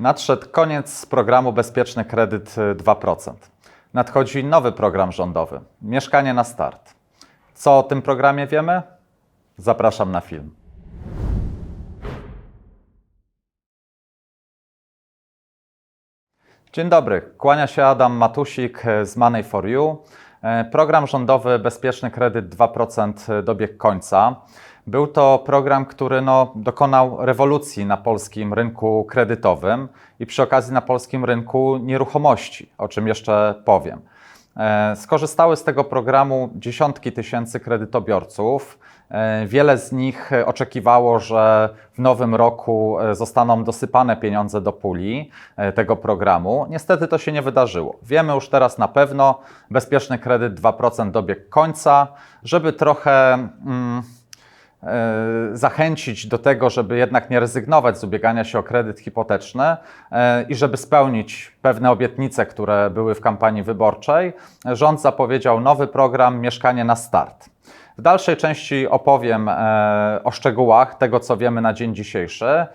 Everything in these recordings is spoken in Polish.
Nadszedł koniec programu Bezpieczny Kredyt y, 2%. Nadchodzi nowy program rządowy Mieszkanie na start. Co o tym programie wiemy? Zapraszam na film. Dzień dobry, kłania się Adam Matusik z Money for You. E, Program rządowy Bezpieczny Kredyt 2% dobiegł końca. Był to program, który no, dokonał rewolucji na polskim rynku kredytowym i przy okazji na polskim rynku nieruchomości, o czym jeszcze powiem. E, Skorzystały z tego programu dziesiątki tysięcy kredytobiorców. E, Wiele z nich oczekiwało, że w nowym roku e, zostaną dosypane pieniądze do puli tego programu. Niestety to się nie wydarzyło. Wiemy już teraz na pewno, bezpieczny kredyt 2% dobiegł końca. Żeby trochę mm, zachęcić do tego, żeby jednak nie rezygnować z ubiegania się o kredyt hipoteczny e, i żeby spełnić pewne obietnice, które były w kampanii wyborczej, rząd zapowiedział nowy program Mieszkanie na start. W dalszej części opowiem e, o szczegółach tego, co wiemy na dzień dzisiejszy.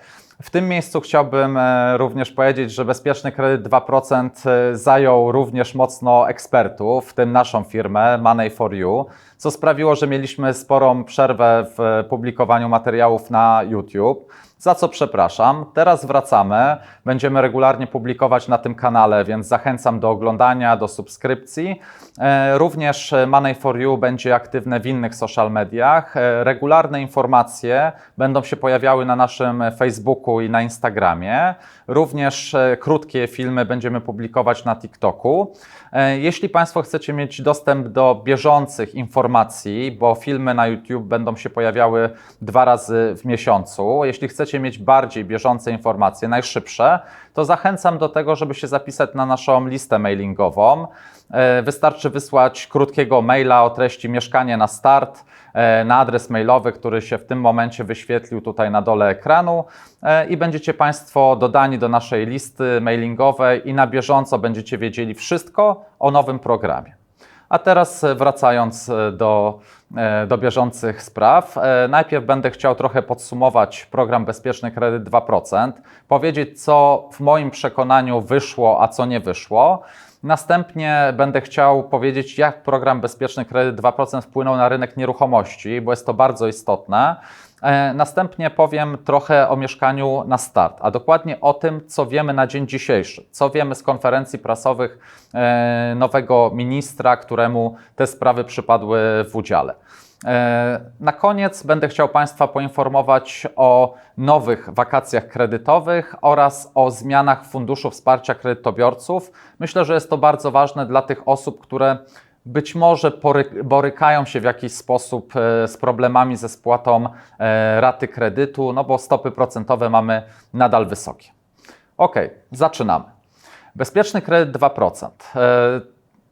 W tym miejscu chciałbym e, również powiedzieć, że bezpieczny kredyt 2% e, zajął również mocno ekspertów, w tym naszą firmę Money for You, co sprawiło, że mieliśmy sporą przerwę w publikowaniu materiałów na YouTube. Za co przepraszam. Teraz wracamy. Będziemy regularnie publikować na tym kanale, więc zachęcam do oglądania, do subskrypcji. E, Również Money for You będzie aktywne w innych social mediach. E, Regularne informacje będą się pojawiały na naszym Facebooku i na Instagramie. Również e, krótkie filmy będziemy publikować na TikToku. E, Jeśli Państwo chcecie mieć dostęp do bieżących informacji, bo filmy na YouTube będą się pojawiały dwa razy w miesiącu, jeśli chcecie mieć bardziej bieżące informacje, najszybsze, to zachęcam do tego, żeby się zapisać na naszą listę mailingową. E, Wystarczy wysłać krótkiego maila o treści mieszkanie na start e, na adres mailowy, który się w tym momencie wyświetlił tutaj na dole ekranu e, i będziecie Państwo dodani do naszej listy mailingowej i na bieżąco będziecie wiedzieli wszystko o nowym programie. A teraz e, wracając e, do, e, do bieżących spraw, najpierw będę chciał trochę podsumować program Bezpieczny Kredyt 2%, powiedzieć co w moim przekonaniu wyszło, a co nie wyszło. Następnie będę chciał powiedzieć, jak program Bezpieczny Kredyt 2% wpłynął na rynek nieruchomości, bo jest to bardzo istotne. E, Następnie powiem trochę o mieszkaniu na start, a dokładnie o tym, co wiemy na dzień dzisiejszy, co wiemy z konferencji prasowych e, nowego ministra, któremu te sprawy przypadły w udziale. E, Na koniec będę chciał Państwa poinformować o nowych wakacjach kredytowych oraz o zmianach Funduszu Wsparcia Kredytobiorców. Myślę, że jest to bardzo ważne dla tych osób, które być może borykają się w jakiś sposób e, z problemami ze spłatą e, raty kredytu, no bo stopy procentowe mamy nadal wysokie. Ok, zaczynamy. Bezpieczny kredyt 2%.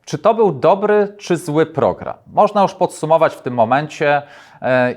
Czy to był dobry czy zły program? Można już podsumować w tym momencie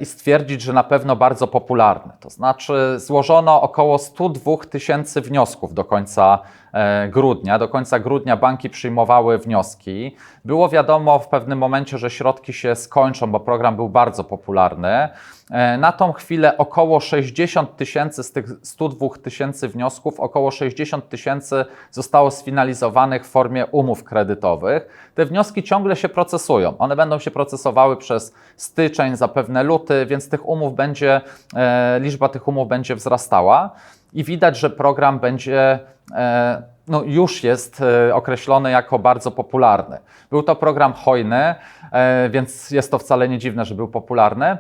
i stwierdzić, że na pewno bardzo popularny. To znaczy, złożono około 102 tysięcy wniosków do końca e, grudnia. Do końca grudnia banki przyjmowały wnioski. Było wiadomo w pewnym momencie, że środki się skończą, bo program był bardzo popularny. E, Na tą chwilę około 60 tysięcy z tych 102 tysięcy wniosków, około 60 tysięcy zostało sfinalizowanych w formie umów kredytowych. Te wnioski ciągle się procesują. One będą się procesowały przez styczeń, zapewne luty, więc tych umów będzie, e, liczba tych umów będzie wzrastała i widać, że program będzie e, no, już jest e, określony jako bardzo popularny. Był to program hojny, więc jest to wcale nie dziwne, że był popularny.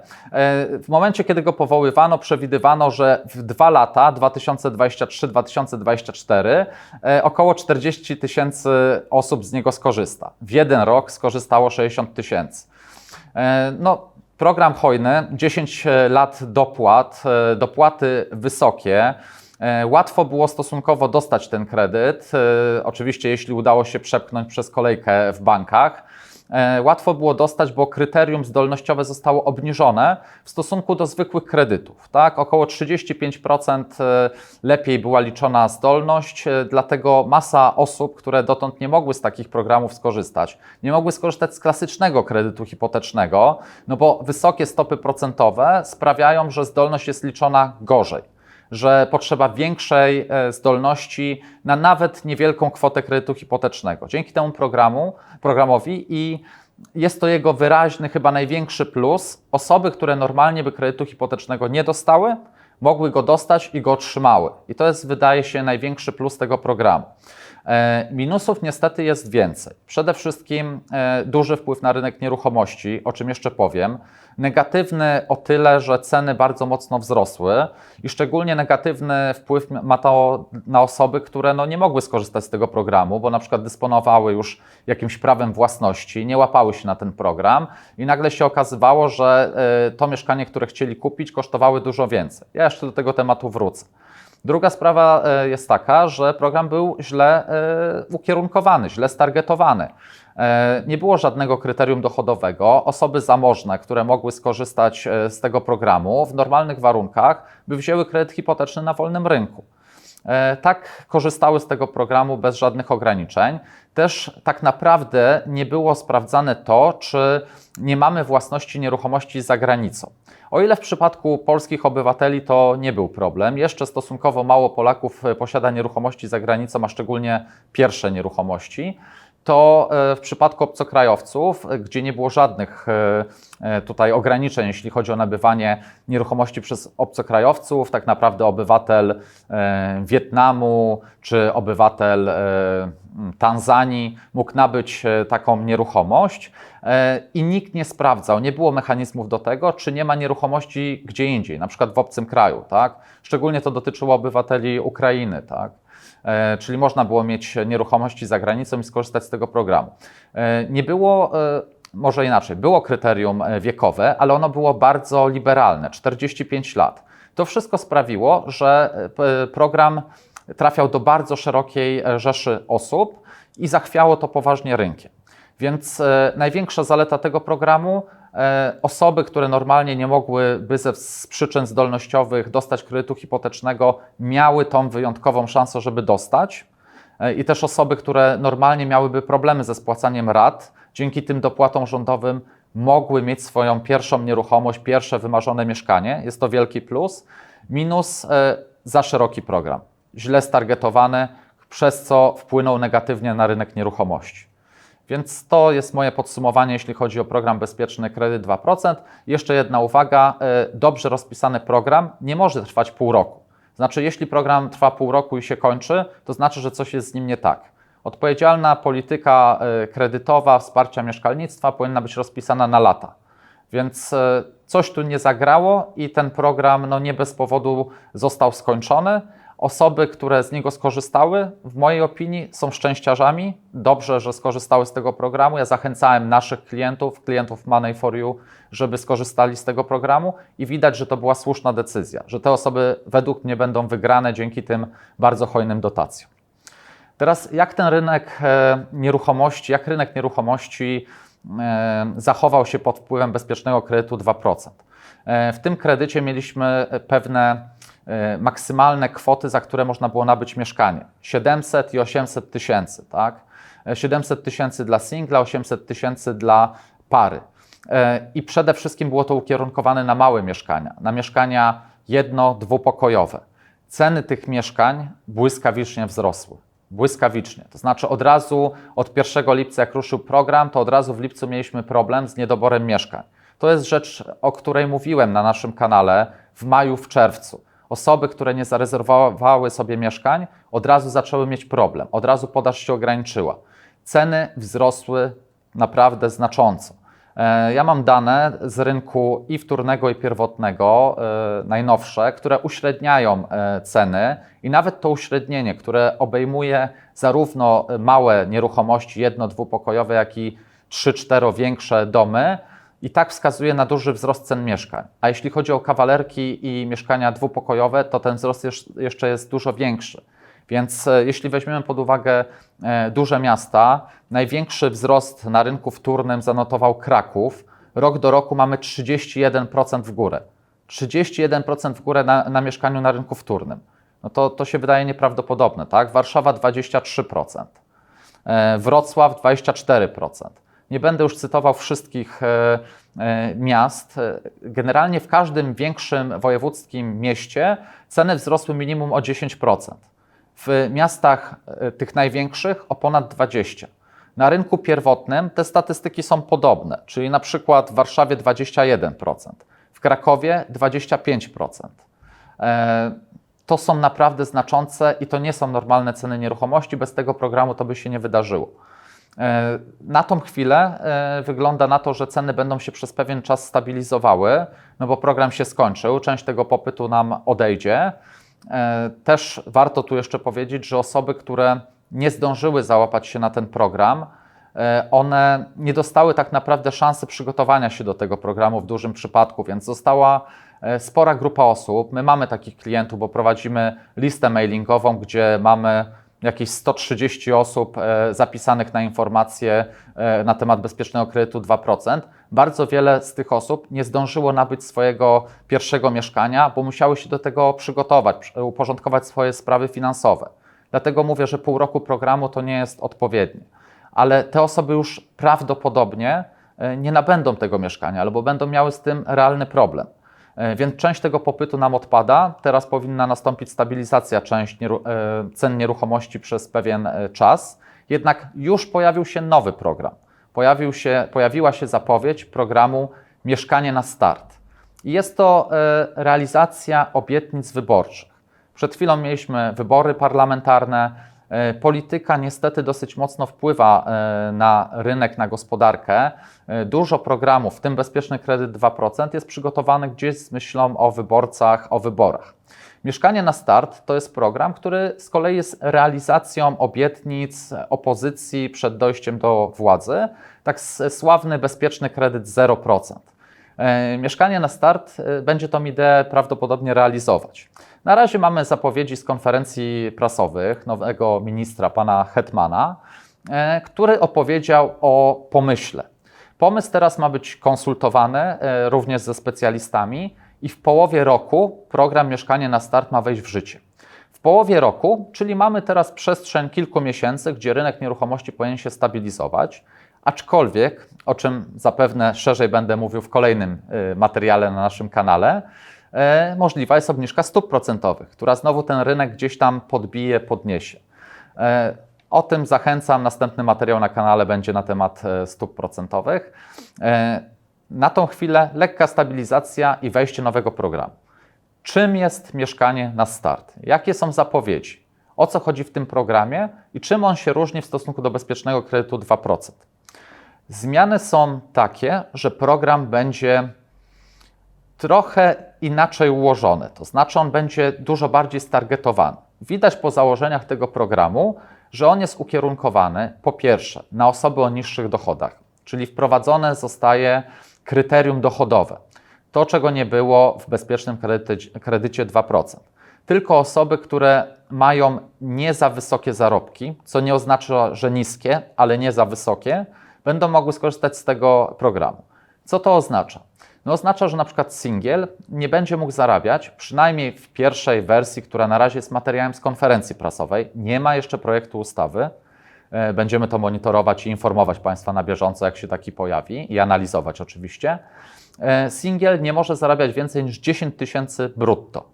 W momencie, kiedy go powoływano, przewidywano, że w dwa lata, 2023-2024, e, około 40 tysięcy osób z niego skorzysta. W jeden rok skorzystało 60 tysięcy. No, program hojny, 10 lat dopłat, e, dopłaty wysokie. E, Łatwo było stosunkowo dostać ten kredyt, e, oczywiście jeśli udało się przepchnąć przez kolejkę w bankach. E, Łatwo było dostać, bo kryterium zdolnościowe zostało obniżone w stosunku do zwykłych kredytów. Tak? Około 35% e, lepiej była liczona zdolność, e, dlatego masa osób, które dotąd nie mogły z takich programów skorzystać, nie mogły skorzystać z klasycznego kredytu hipotecznego, no bo wysokie stopy procentowe sprawiają, że zdolność jest liczona gorzej. Że potrzeba większej e, zdolności na nawet niewielką kwotę kredytu hipotecznego. Dzięki temu programu, programowi i jest to jego wyraźny, chyba największy plus. Osoby, które normalnie by kredytu hipotecznego nie dostały, mogły go dostać i go otrzymały. I to jest, wydaje się, największy plus tego programu. E, minusów niestety jest więcej. Przede wszystkim e, duży wpływ na rynek nieruchomości, o czym jeszcze powiem. Negatywny o tyle, że ceny bardzo mocno wzrosły i szczególnie negatywny wpływ ma to na osoby, które no nie mogły skorzystać z tego programu, bo na przykład dysponowały już jakimś prawem własności, nie łapały się na ten program i nagle się okazywało, że e, to mieszkanie, które chcieli kupić, kosztowały dużo więcej. Ja jeszcze do tego tematu wrócę. Druga sprawa e, jest taka, że program był źle e, ukierunkowany, źle stargetowany. E, nie było żadnego kryterium dochodowego. Osoby zamożne, które mogły skorzystać z tego programu w normalnych warunkach, by wzięły kredyt hipoteczny na wolnym rynku. Tak korzystały z tego programu bez żadnych ograniczeń. Też tak naprawdę nie było sprawdzane to, czy nie mamy własności nieruchomości za granicą. O ile w przypadku polskich obywateli to nie był problem, jeszcze stosunkowo mało Polaków posiada nieruchomości za granicą, a szczególnie pierwsze nieruchomości, to e, w przypadku obcokrajowców, e, gdzie nie było żadnych tutaj ograniczeń, jeśli chodzi o nabywanie nieruchomości przez obcokrajowców, tak naprawdę obywatel Wietnamu czy obywatel Tanzanii mógł nabyć taką nieruchomość, E, i nikt nie sprawdzał, nie było mechanizmów do tego, czy nie ma nieruchomości gdzie indziej, na przykład w obcym kraju, tak? Szczególnie to dotyczyło obywateli Ukrainy, tak? E, czyli można było mieć nieruchomości za granicą i skorzystać z tego programu. E, nie było może inaczej, było kryterium wiekowe, ale ono było bardzo liberalne 45 lat. To wszystko sprawiło, że program trafiał do bardzo szerokiej rzeszy osób i zachwiało to poważnie rynkiem. Więc e, największa zaleta tego programu, e, osoby, które normalnie nie mogłyby ze z przyczyn zdolnościowych dostać kredytu hipotecznego, miały tą wyjątkową szansę, żeby dostać. E, I też osoby, które normalnie miałyby problemy ze spłacaniem rat, dzięki tym dopłatom rządowym mogły mieć swoją pierwszą nieruchomość, pierwsze wymarzone mieszkanie. Jest to wielki plus. Minus e, za szeroki program, źle stargetowany, przez co wpłynął negatywnie na rynek nieruchomości. Więc to jest moje podsumowanie, jeśli chodzi o program Bezpieczny Kredyt 2%. Jeszcze jedna uwaga, e, dobrze rozpisany program nie może trwać pół roku. Znaczy, jeśli program trwa pół roku i się kończy, to znaczy, że coś jest z nim nie tak. Odpowiedzialna polityka e, kredytowa, wsparcia mieszkalnictwa powinna być rozpisana na lata. Więc e, coś tu nie zagrało i ten program no, nie bez powodu został skończony. Osoby, które z niego skorzystały, w mojej opinii są szczęściarzami. Dobrze, że skorzystały z tego programu. Ja zachęcałem naszych klientów, klientów Money for You, żeby skorzystali z tego programu i widać, że to była słuszna decyzja, że te osoby według mnie będą wygrane dzięki tym bardzo hojnym dotacjom. Teraz, jak ten rynek e, nieruchomości, jak rynek nieruchomości e, zachował się pod wpływem bezpiecznego kredytu 2%? E, w tym kredycie mieliśmy pewne maksymalne kwoty, za które można było nabyć mieszkanie. 700 i 800 tysięcy, tak? 700 e, tysięcy dla singla, 800 tysięcy dla pary. E, I przede wszystkim było to ukierunkowane na małe mieszkania, na mieszkania jedno-, dwupokojowe. Ceny tych mieszkań błyskawicznie wzrosły. Błyskawicznie. To znaczy od razu od 1 lipca, jak ruszył program, to od razu w lipcu mieliśmy problem z niedoborem mieszkań. To jest rzecz, o której mówiłem na naszym kanale w maju, w czerwcu. Osoby, które nie zarezerwowały sobie mieszkań, od razu zaczęły mieć problem, od razu podaż się ograniczyła. Ceny wzrosły naprawdę znacząco. E, ja mam dane z rynku i wtórnego, i pierwotnego, e, najnowsze, które uśredniają e, ceny i nawet to uśrednienie, które obejmuje zarówno małe nieruchomości jedno-, dwupokojowe, jak i trzy, cztero większe domy, i tak wskazuje na duży wzrost cen mieszkań. A jeśli chodzi o kawalerki i mieszkania dwupokojowe, to ten wzrost jeszcze jest dużo większy. Więc e, jeśli weźmiemy pod uwagę e, duże miasta, największy wzrost na rynku wtórnym zanotował Kraków. Rok do roku mamy 31% w górę. 31% w górę na, na mieszkaniu na rynku wtórnym. No to, to się wydaje nieprawdopodobne, tak? Warszawa 23%, e, Wrocław 24%. Nie będę już cytował wszystkich e, e, miast. Generalnie w każdym większym wojewódzkim mieście ceny wzrosły minimum o 10%. W miastach e, tych największych o ponad 20%. Na rynku pierwotnym te statystyki są podobne, czyli na przykład w Warszawie 21%, w Krakowie 25%. E, To są naprawdę znaczące i to nie są normalne ceny nieruchomości. Bez tego programu to by się nie wydarzyło. E, Na tą chwilę e, wygląda na to, że ceny będą się przez pewien czas stabilizowały, no bo program się skończył, część tego popytu nam odejdzie. E, Też warto tu jeszcze powiedzieć, że osoby, które nie zdążyły załapać się na ten program, one nie dostały tak naprawdę szansy przygotowania się do tego programu w dużym przypadku, więc została spora grupa osób. My mamy takich klientów, bo prowadzimy listę mailingową, gdzie mamy jakieś 130 osób e, zapisanych na informacje e, na temat bezpiecznego kredytu 2%. Bardzo wiele z tych osób nie zdążyło nabyć swojego pierwszego mieszkania, bo musiały się do tego przygotować, przy- uporządkować swoje sprawy finansowe. Dlatego mówię, że pół roku programu to nie jest odpowiednie. Ale te osoby już prawdopodobnie e, nie nabędą tego mieszkania, albo będą miały z tym realny problem. E, Więc część tego popytu nam odpada. Teraz powinna nastąpić stabilizacja część nieru- e, cen nieruchomości przez pewien e, czas. Jednak już pojawił się nowy program. Pojawił się, pojawiła się zapowiedź programu Mieszkanie na start. I jest to realizacja obietnic wyborczych. Przed chwilą mieliśmy wybory parlamentarne. E, Polityka niestety dosyć mocno wpływa e, na rynek, na gospodarkę. E, Dużo programów, w tym Bezpieczny Kredyt 2%, jest przygotowanych gdzieś z myślą o wyborcach, o wyborach. Mieszkanie na start to jest program, który z kolei jest realizacją obietnic opozycji przed dojściem do władzy. Tak sławny bezpieczny kredyt 0%. E, Mieszkanie na start będzie tą ideę prawdopodobnie realizować. Na razie mamy zapowiedzi z konferencji prasowych nowego ministra, pana Hetmana, e, który opowiedział o pomyśle. Pomysł teraz ma być konsultowany e, również ze specjalistami i w połowie roku program Mieszkanie na start ma wejść w życie. W połowie roku, czyli mamy teraz przestrzeń kilku miesięcy, gdzie rynek nieruchomości powinien się stabilizować, aczkolwiek, o czym zapewne szerzej będę mówił w kolejnym y, materiale na naszym kanale, możliwa jest obniżka stóp procentowych, która znowu ten rynek gdzieś tam podbije, podniesie. E, O tym zachęcam. Następny materiał na kanale będzie na temat e, stóp procentowych. E, Na tą chwilę lekka stabilizacja i wejście nowego programu. Czym jest mieszkanie na start? Jakie są zapowiedzi? O co chodzi w tym programie i czym on się różni w stosunku do bezpiecznego kredytu 2%? Zmiany są takie, że program będzie trochę inaczej ułożony, to znaczy on będzie dużo bardziej stargetowany. Widać po założeniach tego programu, że on jest ukierunkowany po pierwsze na osoby o niższych dochodach, czyli wprowadzone zostaje kryterium dochodowe. To, czego nie było w bezpiecznym kredycie, kredycie 2%. Tylko osoby, które mają nie za wysokie zarobki, co nie oznacza, że niskie, ale nie za wysokie, będą mogły skorzystać z tego programu. Co to oznacza? No oznacza, że na przykład singiel nie będzie mógł zarabiać, przynajmniej w pierwszej wersji, która na razie jest materiałem z konferencji prasowej. Nie ma jeszcze projektu ustawy. E, Będziemy to monitorować i informować Państwa na bieżąco, jak się taki pojawi i analizować oczywiście. E, Singiel nie może zarabiać więcej niż 10 tysięcy brutto.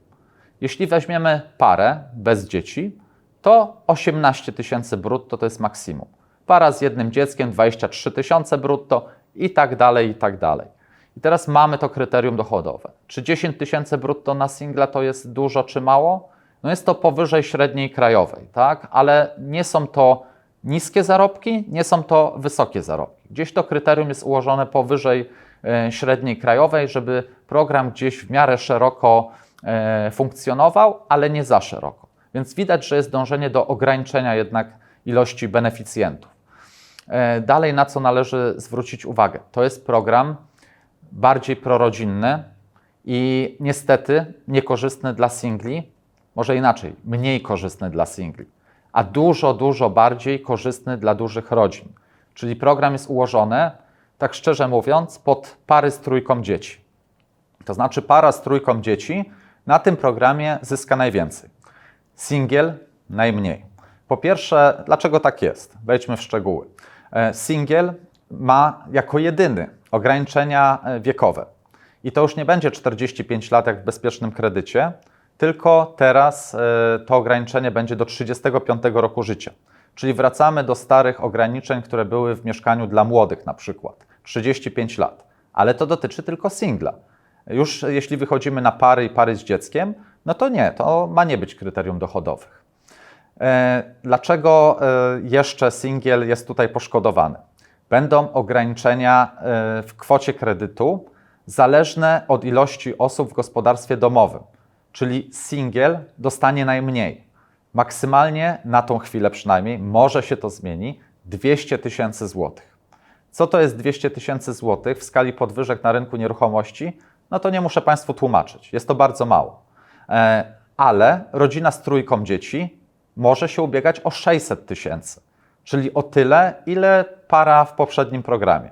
Jeśli weźmiemy parę bez dzieci, to 18 tysięcy brutto to jest maksimum. Para z jednym dzieckiem 23 tysiące brutto i tak dalej, i tak dalej. I teraz mamy to kryterium dochodowe. Czy 10 tysięcy brutto na singla to jest dużo czy mało? No jest to powyżej średniej krajowej, tak? ale nie są to niskie zarobki, nie są to wysokie zarobki. Gdzieś to kryterium jest ułożone powyżej e, średniej krajowej, żeby program gdzieś w miarę szeroko e, funkcjonował, ale nie za szeroko. Więc widać, że jest dążenie do ograniczenia jednak ilości beneficjentów. E, Dalej, na co należy zwrócić uwagę, to jest program bardziej prorodzinny i niestety niekorzystny dla singli, może inaczej, mniej korzystny dla singli, a dużo, dużo bardziej korzystny dla dużych rodzin. Czyli program jest ułożony, tak szczerze mówiąc, pod pary z trójką dzieci. To znaczy para z trójką dzieci na tym programie zyska najwięcej. Singiel najmniej. Po pierwsze, dlaczego tak jest? Wejdźmy w szczegóły. E, Singiel ma jako jedyny ograniczenia e, wiekowe. I to już nie będzie 45 lat jak w bezpiecznym kredycie, tylko teraz e, to ograniczenie będzie do 35 roku życia. Czyli wracamy do starych ograniczeń, które były w mieszkaniu dla młodych na przykład. 35 lat. Ale to dotyczy tylko singla. Już jeśli wychodzimy na pary i pary z dzieckiem, no to nie, to ma nie być kryterium dochodowych. E, dlaczego jeszcze singiel jest tutaj poszkodowany? Będą ograniczenia e, w kwocie kredytu zależne od ilości osób w gospodarstwie domowym, czyli singiel dostanie najmniej. Maksymalnie na tą chwilę przynajmniej, może się to zmieni, 200 tysięcy złotych. Co to jest 200 tysięcy złotych w skali podwyżek na rynku nieruchomości? No to nie muszę Państwu tłumaczyć, jest to bardzo mało. Ale rodzina z trójką dzieci może się ubiegać o 600 tysięcy, czyli o tyle, ile para w poprzednim programie.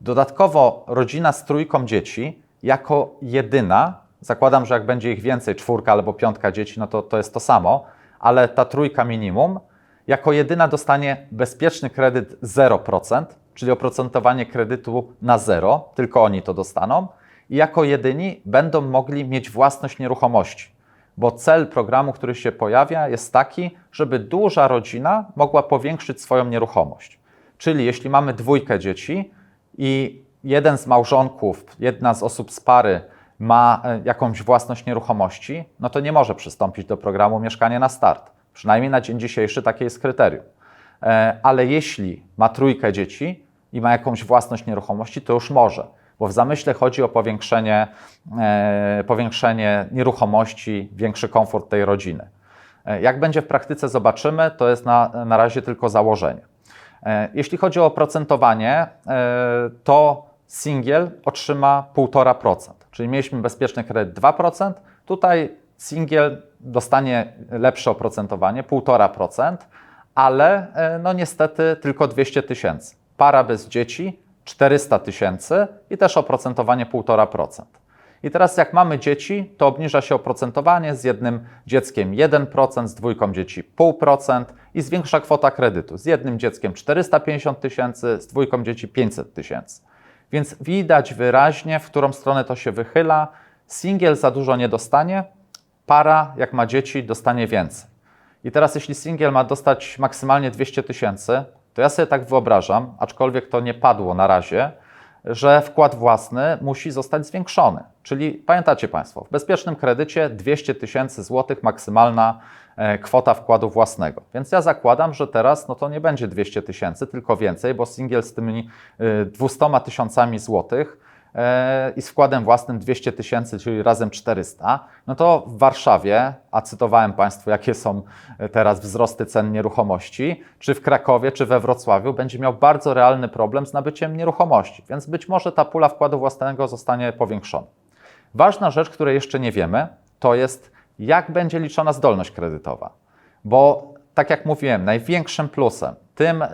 Dodatkowo rodzina z trójką dzieci, jako jedyna, zakładam, że jak będzie ich więcej, czwórka albo piątka dzieci, no to, to jest to samo, ale ta trójka minimum, jako jedyna dostanie bezpieczny kredyt 0%, czyli oprocentowanie kredytu na zero, tylko oni to dostaną, i jako jedyni będą mogli mieć własność nieruchomości bo cel programu, który się pojawia, jest taki, żeby duża rodzina mogła powiększyć swoją nieruchomość. Czyli jeśli mamy dwójkę dzieci i jeden z małżonków, jedna z osób z pary ma e, jakąś własność nieruchomości, no to nie może przystąpić do programu Mieszkanie na Start. Przynajmniej na dzień dzisiejszy takie jest kryterium. E, ale jeśli ma trójkę dzieci i ma jakąś własność nieruchomości, to już może bo w zamyśle chodzi o powiększenie, e, powiększenie nieruchomości, większy komfort tej rodziny. E, jak będzie w praktyce, zobaczymy, to jest na, na razie tylko założenie. E, jeśli chodzi o oprocentowanie, to singiel otrzyma 1,5%, czyli mieliśmy bezpieczny kredyt 2%, tutaj singiel dostanie lepsze oprocentowanie, 1,5%, ale no niestety tylko 200 tysięcy. Para bez dzieci 400 tysięcy i też oprocentowanie 1,5%. I teraz jak mamy dzieci, to obniża się oprocentowanie z jednym dzieckiem 1%, z dwójką dzieci 0,5% i zwiększa kwota kredytu. Z jednym dzieckiem 450 tysięcy, z dwójką dzieci 500 tysięcy. Więc widać wyraźnie, w którą stronę to się wychyla. Singiel za dużo nie dostanie, para, jak ma dzieci, dostanie więcej. I teraz, jeśli singiel ma dostać maksymalnie 200 tysięcy, to ja sobie tak wyobrażam, aczkolwiek to nie padło na razie, że wkład własny musi zostać zwiększony. Czyli pamiętacie Państwo, w bezpiecznym kredycie 200 tysięcy złotych maksymalna e, kwota wkładu własnego. Więc ja zakładam, że teraz no to nie będzie 200 tysięcy, tylko więcej, bo singiel z tymi 200 e, tysiącami złotych i z wkładem własnym 200 tysięcy, czyli razem 400, no to w Warszawie, a cytowałem Państwu, jakie są teraz wzrosty cen nieruchomości, czy w Krakowie, czy we Wrocławiu, będzie miał bardzo realny problem z nabyciem nieruchomości, więc być może ta pula wkładu własnego zostanie powiększona. Ważna rzecz, której jeszcze nie wiemy, to jest, jak będzie liczona zdolność kredytowa. Bo tak jak mówiłem, największym plusem, tym, e,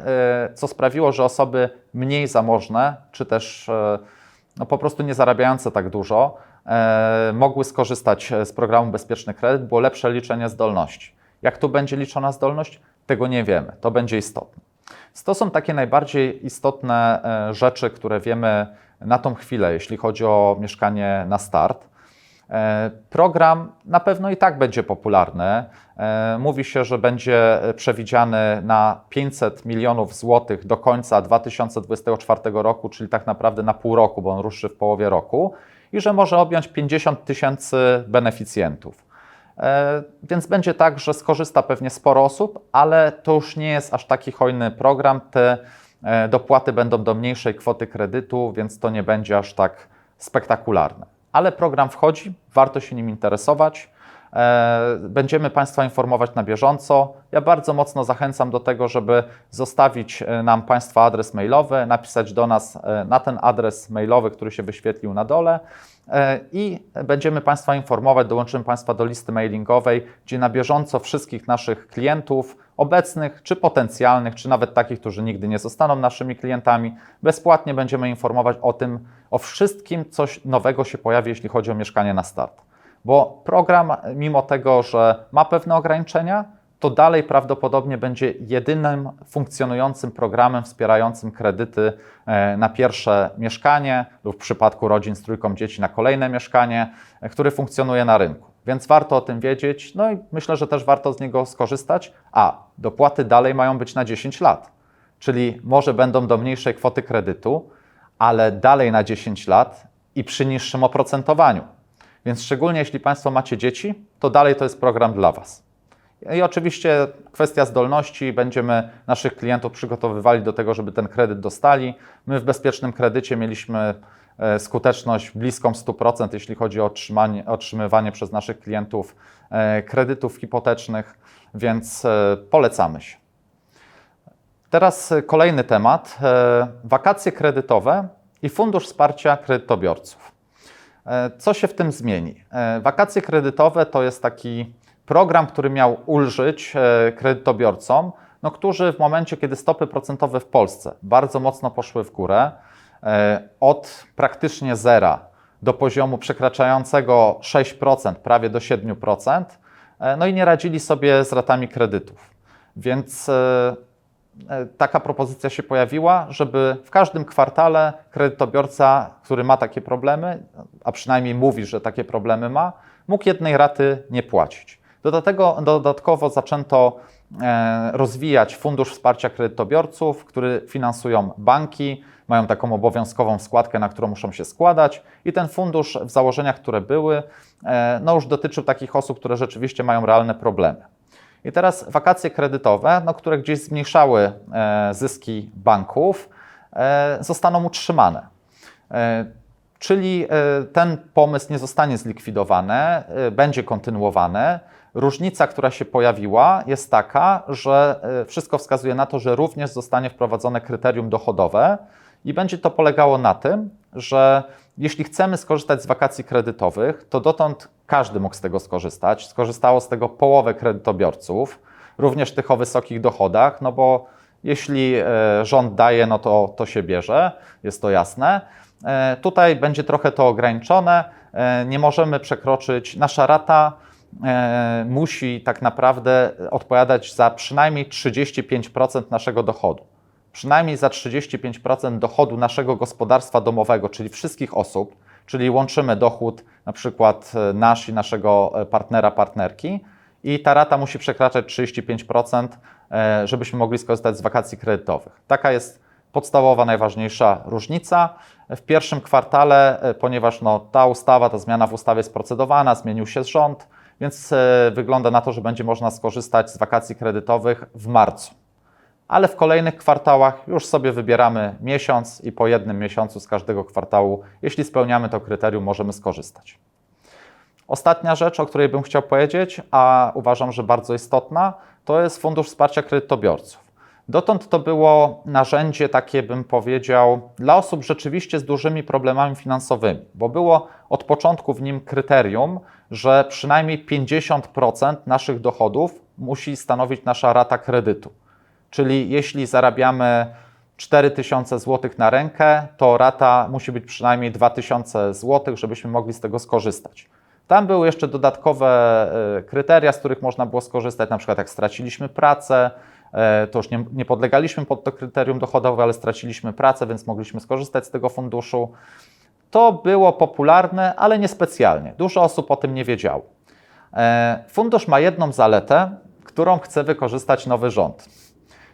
co sprawiło, że osoby mniej zamożne, czy też e, no po prostu nie zarabiające tak dużo, e, mogły skorzystać e, z programu Bezpieczny Kredyt, było lepsze liczenie zdolności. Jak tu będzie liczona zdolność? Tego nie wiemy. To będzie istotne. To są takie najbardziej istotne e, rzeczy, które wiemy na tą chwilę, jeśli chodzi o mieszkanie na start. Program na pewno i tak będzie popularny. E, mówi się, że będzie przewidziany na 500 milionów złotych do końca 2024 roku, czyli tak naprawdę na pół roku, bo on ruszy w połowie roku, i że może objąć 50 tysięcy beneficjentów. E, więc będzie tak, że skorzysta pewnie sporo osób, ale to już nie jest aż taki hojny program. Te dopłaty będą do mniejszej kwoty kredytu, więc to nie będzie aż tak spektakularne ale program wchodzi, warto się nim interesować. E, będziemy Państwa informować na bieżąco. Ja bardzo mocno zachęcam do tego, żeby zostawić e, nam Państwa adres mailowy, napisać do nas e, na ten adres mailowy, który się wyświetlił na dole i będziemy Państwa informować, dołączymy Państwa do listy mailingowej, gdzie na bieżąco wszystkich naszych klientów, obecnych czy potencjalnych, czy nawet takich, którzy nigdy nie zostaną naszymi klientami, bezpłatnie będziemy informować o tym, o wszystkim, coś nowego się pojawi, jeśli chodzi o mieszkanie na start. Bo program, mimo tego, że ma pewne ograniczenia, to dalej prawdopodobnie będzie jedynym funkcjonującym programem wspierającym kredyty e, na pierwsze mieszkanie lub w przypadku rodzin z trójką dzieci na kolejne mieszkanie, e, który funkcjonuje na rynku. Więc warto o tym wiedzieć, no i myślę, że też warto z niego skorzystać. A dopłaty dalej mają być na 10 lat, czyli może będą do mniejszej kwoty kredytu, ale dalej na 10 lat i przy niższym oprocentowaniu. Więc szczególnie jeśli Państwo macie dzieci, to dalej to jest program dla Was. I oczywiście kwestia zdolności, będziemy naszych klientów przygotowywali do tego, żeby ten kredyt dostali. My w bezpiecznym kredycie mieliśmy e, skuteczność bliską 100%, jeśli chodzi o otrzymywanie przez naszych klientów e, kredytów hipotecznych, więc e, polecamy się. Teraz kolejny temat. Wakacje kredytowe i Fundusz Wsparcia Kredytobiorców. Co się w tym zmieni? Wakacje kredytowe to jest taki program, który miał ulżyć e, kredytobiorcom, no, którzy w momencie, kiedy stopy procentowe w Polsce bardzo mocno poszły w górę, e, od praktycznie zera do poziomu przekraczającego 6%, prawie do 7%, e, no i nie radzili sobie z ratami kredytów. Więc taka propozycja się pojawiła, żeby w każdym kwartale kredytobiorca, który ma takie problemy, a przynajmniej mówi, że takie problemy ma, mógł jednej raty nie płacić. Dodatkowo zaczęto e, rozwijać Fundusz Wsparcia Kredytobiorców, który finansują banki, mają taką obowiązkową składkę, na którą muszą się składać i ten fundusz w założeniach, które były, e, no już dotyczył takich osób, które rzeczywiście mają realne problemy. I teraz wakacje kredytowe, no, które gdzieś zmniejszały e, zyski banków, zostaną utrzymane. Czyli ten pomysł nie zostanie zlikwidowany, będzie kontynuowany. Różnica, która się pojawiła, jest taka, że e, wszystko wskazuje na to, że również zostanie wprowadzone kryterium dochodowe i będzie to polegało na tym, że jeśli chcemy skorzystać z wakacji kredytowych, to dotąd każdy mógł z tego skorzystać. Skorzystało z tego połowę kredytobiorców, również tych o wysokich dochodach, no bo jeśli e, rząd daje, no to, to się bierze, jest to jasne. E, tutaj będzie trochę to ograniczone, nie możemy przekroczyć, nasza rata E, musi tak naprawdę odpowiadać za przynajmniej 35% naszego dochodu. Przynajmniej za 35% dochodu naszego gospodarstwa domowego, czyli wszystkich osób, czyli łączymy dochód na przykład e, nasz i naszego e, partnera, partnerki i ta rata musi przekraczać 35%, żebyśmy mogli skorzystać z wakacji kredytowych. Taka jest podstawowa, najważniejsza różnica. W pierwszym kwartale, ponieważ no, ta ustawa, ta zmiana w ustawie jest procedowana, zmienił się rząd, więc e, wygląda na to, że będzie można skorzystać z wakacji kredytowych w marcu. Ale w kolejnych kwartałach już sobie wybieramy miesiąc i po jednym miesiącu z każdego kwartału, jeśli spełniamy to kryterium, możemy skorzystać. Ostatnia rzecz, o której bym chciał powiedzieć, a uważam, że bardzo istotna, to jest Fundusz Wsparcia Kredytobiorców. Dotąd to było narzędzie takie, bym powiedział, dla osób rzeczywiście z dużymi problemami finansowymi, bo było od początku w nim kryterium, że przynajmniej 50% naszych dochodów musi stanowić nasza rata kredytu. Czyli jeśli zarabiamy 4000 zł na rękę, to rata musi być przynajmniej 2000 zł, żebyśmy mogli z tego skorzystać. Tam były jeszcze dodatkowe e, kryteria, z których można było skorzystać, na przykład jak straciliśmy pracę, e, to już nie, nie podlegaliśmy pod to kryterium dochodowe, ale straciliśmy pracę, więc mogliśmy skorzystać z tego funduszu. To było popularne, ale niespecjalnie. Dużo osób o tym nie wiedziało. E, fundusz ma jedną zaletę, którą chce wykorzystać nowy rząd.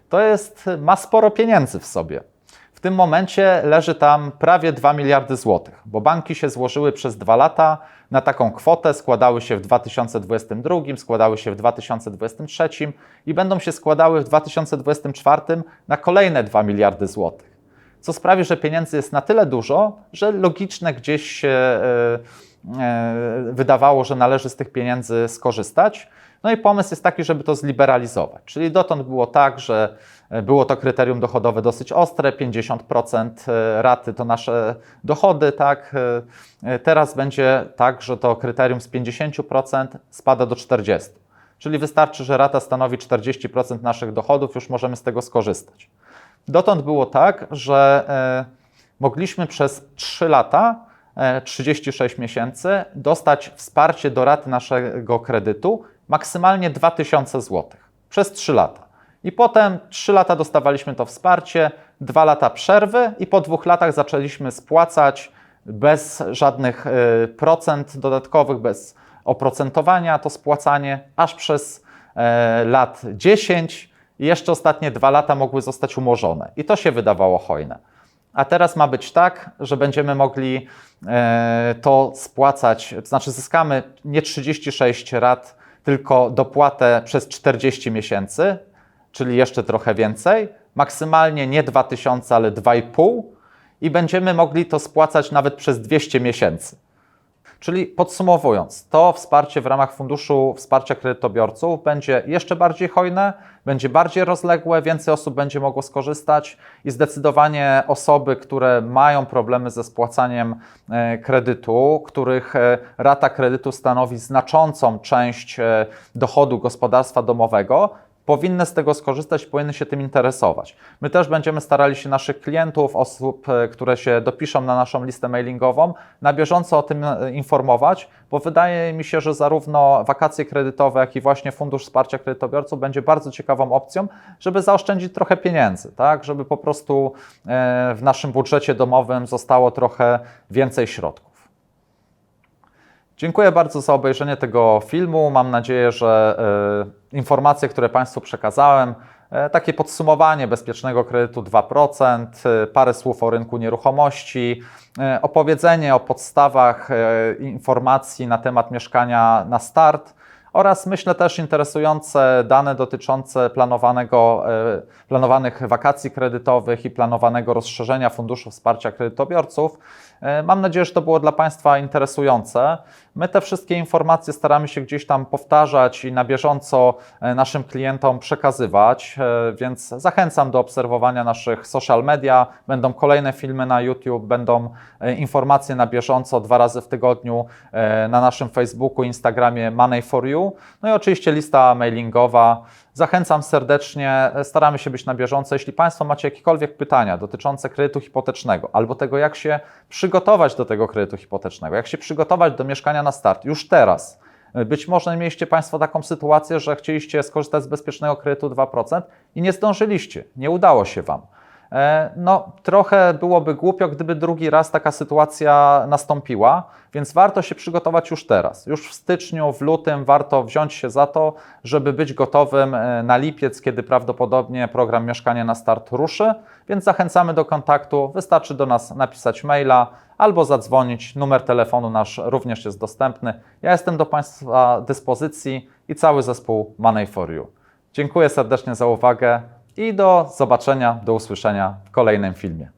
To jest, ma sporo pieniędzy w sobie. W tym momencie leży tam prawie 2 miliardy złotych, bo banki się złożyły przez dwa lata na taką kwotę, składały się w 2022, składały się w 2023 i będą się składały w 2024 na kolejne 2 miliardy złotych co sprawi, że pieniędzy jest na tyle dużo, że logiczne gdzieś się e, e, wydawało, że należy z tych pieniędzy skorzystać. No i pomysł jest taki, żeby to zliberalizować. Czyli dotąd było tak, że było to kryterium dochodowe dosyć ostre, 50% raty to nasze dochody, tak. Teraz będzie tak, że to kryterium z 50% spada do 40%. Czyli wystarczy, że rata stanowi 40% naszych dochodów, już możemy z tego skorzystać. Dotąd było tak, że e, mogliśmy przez 3 lata, 36 e, miesięcy, dostać wsparcie do raty naszego kredytu maksymalnie 2000 zł. przez 3 lata. I potem 3 lata dostawaliśmy to wsparcie, 2 lata przerwy i po dwóch latach zaczęliśmy spłacać bez żadnych y, procent dodatkowych, bez oprocentowania to spłacanie, aż przez e, lat 10 i jeszcze ostatnie dwa lata mogły zostać umorzone. I to się wydawało hojne. A teraz ma być tak, że będziemy mogli e, to spłacać, to znaczy zyskamy nie 36 rat, tylko dopłatę przez 40 miesięcy, czyli jeszcze trochę więcej. Maksymalnie nie 2000, ale 2,5 i będziemy mogli to spłacać nawet przez 200 miesięcy. Czyli podsumowując, to wsparcie w ramach Funduszu Wsparcia Kredytobiorców będzie jeszcze bardziej hojne, będzie bardziej rozległe, więcej osób będzie mogło skorzystać i zdecydowanie osoby, które mają problemy ze spłacaniem e, kredytu, których e, rata kredytu stanowi znaczącą część e, dochodu gospodarstwa domowego, powinny z tego skorzystać, powinny się tym interesować. My też będziemy starali się naszych klientów, osób, e, które się dopiszą na naszą listę mailingową, na bieżąco o tym e, informować, bo wydaje mi się, że zarówno wakacje kredytowe, jak i właśnie Fundusz Wsparcia Kredytobiorców będzie bardzo ciekawą opcją, żeby zaoszczędzić trochę pieniędzy, tak? żeby po prostu e, w naszym budżecie domowym zostało trochę więcej środków. Dziękuję bardzo za obejrzenie tego filmu. Mam nadzieję, że informacje, które Państwu przekazałem, e, takie podsumowanie bezpiecznego kredytu 2%, e, parę słów o rynku nieruchomości, e, opowiedzenie o podstawach informacji na temat mieszkania na start oraz myślę też interesujące dane dotyczące planowanego, planowanych wakacji kredytowych i planowanego rozszerzenia Funduszu Wsparcia Kredytobiorców. E, Mam nadzieję, że to było dla Państwa interesujące. My te wszystkie informacje staramy się gdzieś tam powtarzać i na bieżąco e, naszym klientom przekazywać, e, więc zachęcam do obserwowania naszych social media. Będą kolejne filmy na YouTube, będą informacje na bieżąco dwa razy w tygodniu na naszym Facebooku, Instagramie Money for You. No i oczywiście lista mailingowa. Zachęcam serdecznie, staramy się być na bieżąco. Jeśli Państwo macie jakiekolwiek pytania dotyczące kredytu hipotecznego albo tego, jak się przygotować do tego kredytu hipotecznego, jak się przygotować do mieszkania na start już teraz. Być może mieliście Państwo taką sytuację, że chcieliście skorzystać z bezpiecznego kredytu 2% i nie zdążyliście, nie udało się Wam. E, No, trochę byłoby głupio, gdyby drugi raz taka sytuacja nastąpiła, więc warto się przygotować już teraz. Już w styczniu, w lutym warto wziąć się za to, żeby być gotowym e, na lipiec, kiedy prawdopodobnie program Mieszkanie na Start ruszy, więc zachęcamy do kontaktu. Wystarczy do nas napisać maila albo zadzwonić. Numer telefonu nasz również jest dostępny. Ja jestem do Państwa dyspozycji i cały zespół Money for You. Dziękuję serdecznie za uwagę i do zobaczenia, do usłyszenia w kolejnym filmie.